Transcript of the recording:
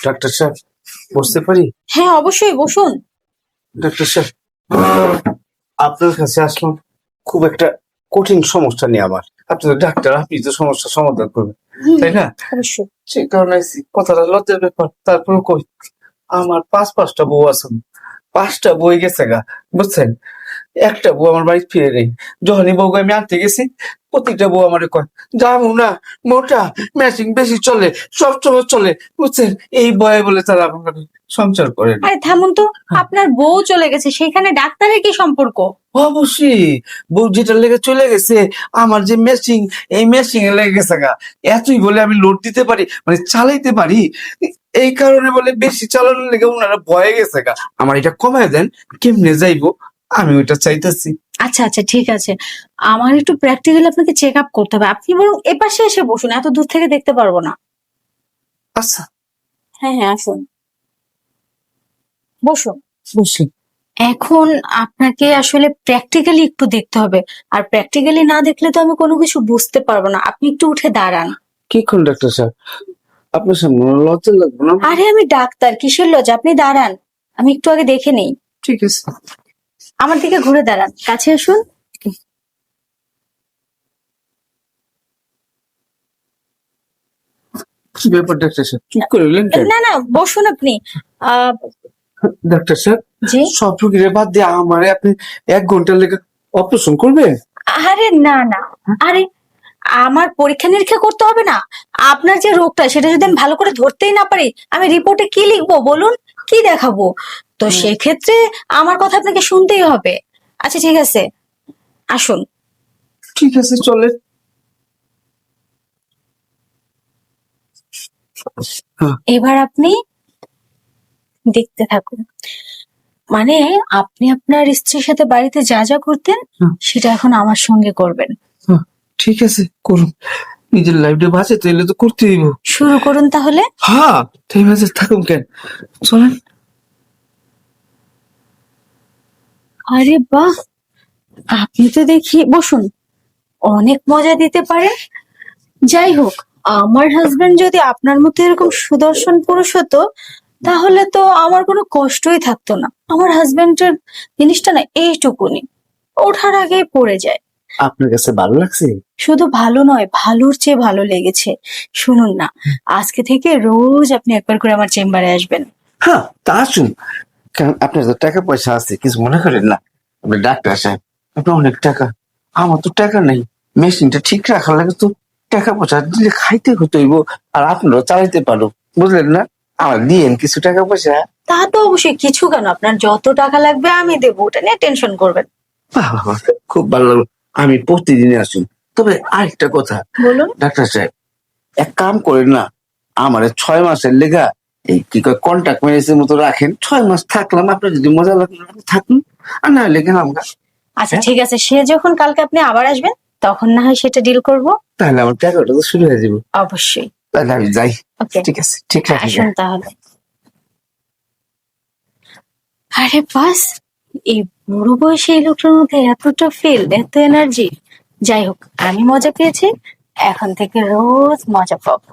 Doctor সাহেব বসতে পারি? হ্যাঁ অবশ্যই বসুন। ডাক্তার সাহেব আপনার কাছে আসলাম খুব একটা কঠিন সমস্যা নিয়ে আমার আপনি তো ডাক্তার আপনি তো সমস্যার সমাধান করবেন তাই না? সেই কারণে কথাটা লজ্জার ব্যাপার তারপরে কই? আমার পাঁচ পাঁচটা বউ আছে। পাঁচটা বই গেছে গা বুঝছেন? একটা বউ আমার বাড়ি ফিরে নেই। যখনই বউকে আমি আনতে গেছি প্রত্যেকটা বউ আমার কয় যাব না মোটা ম্যাচিং বেশি চলে সব সময় চলে। বুঝছেন? এই বয়ে বলে তারা আমার সংসার করে আরে থামুন তো আপনার বউ চলে গেছে সেখানে ডাক্তারের কি সম্পর্ক? অবশ্যই। বউ যেটা লেগে চলে গেছে আমার যে মেশিং এই মেশিং এ লেগে গেছে গা। এতই বলে আমি লোড দিতে পারি মানে চালাইতে পারি এই কারণে বলে বেশি চালানোর লেগে ওনারা ভয়ে গেছে গা। আমার এটা কমায় দেন কেমনে যাইবো? আমি ওইটা চাইতেছি। আচ্ছা আচ্ছা ঠিক আছে। আমার একটু প্র্যাকটিক্যালি আপনাকে চেক আপ করতে হবে। আপনি বরং এপাশে এসে বসুন এত দূর থেকে দেখতে পারব না। আচ্ছা। হ্যাঁ হ্যাঁ আসুন। বসুন। বুঝলি এখন আপনাকে আসলে প্র্যাকটিক্যালি একটু দেখতে হবে। আর প্র্যাকটিক্যালি না দেখলে তো আমি কোনো কিছু বুঝতে পারব না। আপনি একটু উঠে দাঁড়ান। কি কোন ডাক্তার স্যার আপনার সামনে লজ্জা লাগবে না? আরে আমি ডাক্তার কিসের লজ্জা? আপনি দাঁড়ান। আমি একটু আগে দেখে নেই। ঠিক আছে। আমার দিকে ঘুরে দাঁড়ান। কাছে আসুন। কি ব্যাপার ডাক্তার স্যার? চুপ করে রইলেন কেন? না না বসুন আপনি। আহ, ডাক্তার স্যার জি? সব রুগীরে বাদ দিয়ে আমারে আপনি এক ঘণ্টার লেগে অপারেশন করবেন? আরে না না। আরে আমার পরীক্ষা নিরীক্ষা করতে হবে না। আপনার যে রোগটা সেটা যদি আমি ভালো করে ধরতেই না পারি আমি রিপোর্টে কি লিখব? বলুন। কি দেখাবো? তো সেক্ষেত্রে আমার কথা আপনাকে শুনতেই হবে। আচ্ছা ঠিক আছে। আসুন। ঠিক আছে চলে। এবার আপনি দেখতে থাকুন। মানে আপনি আপনার স্ত্রীর সাথে বাড়িতে যা যা করতেন সেটা এখন আমার সঙ্গে করবেন। ঠিক আছে করুন। নিজের লাইফটা বাঁচে তাহলে তো করতে দিব শুরু করুন তাহলে। হ্যাঁ তাই বাজে থাকুন কেন? চলেন। আরে বাহ! আপনি তো দেখি বসুন। অনেক মজা দিতে পারেন। যাই হোক আমার হাজবেন্ড যদি আপনার মতো এরকম সুদর্শন পুরুষ হতো তাহলে তো আমার কোনো কষ্টই থাকতো না। আমার হাজবেন্ডের জিনিসটা না এইটুকুনি ওঠার আগেই পড়ে যায়। আপনার কাছে ভালো লাগছে? শুধু ভালো নয় ভালোর চেয়ে ভালো লেগেছে। শুনুন না আজকে থেকে রোজ আপনি একবার করে আমার চেম্বারে আসবেন। হ্যাঁ তা আসুন। কারণ আপনার তো টাকা পয়সা আছে কিছু মনে করেন না? আপনি ডাক্তার সাহেব আপনার অনেক টাকা। আমার তো টাকা নেই। মেশিনটা ঠিক রাখার লাগে তো টাকা পয়সা দিলে খাইতে হইব আর আপনারাও চালাইতে পারো। বুঝলেন না? আমার দিয়েন কিছু টাকা পয়সা। তা তো অবশ্যই কিছু কেন? আপনার যত টাকা লাগবে আমি দেবো ওটা নিয়ে টেনশন করবেন। বাহ, খুব ভালো লাগল। আমি প্রতিদিনই আসুন। তবে আরেকটা কথা। বলুন। ডাক্তার সাহেব এক কাম করেন না আমার ছয় মাসের লেগা এই কি কয় কন্ট্যাক্ট ম্যারেজের মতো রাখেন। ছয় মাস থাকলাম আপনার যদি মজা লাগল থাকুন। আর না লেগে আমরা আচ্ছা হ্যাঁ? ঠিক আছে সে যখন কালকে আপনি আবার আসবেন তখন না হয় সেটা ডিল করব। তাহলে আমার টাকাটা তো শুরু হয়ে যাবে। অবশ্যই। তাহলে আমি যাই। ঠিক আছে ঠিক আছে আসুন তাহলে। আরে বাস এই বুড়ো বয়সে এই লোকটার মধ্যে এতটা ফিল এত এনার্জি যাই হোক আমি মজা পেয়েছি। এখন থেকে রোজ মজা পাবো।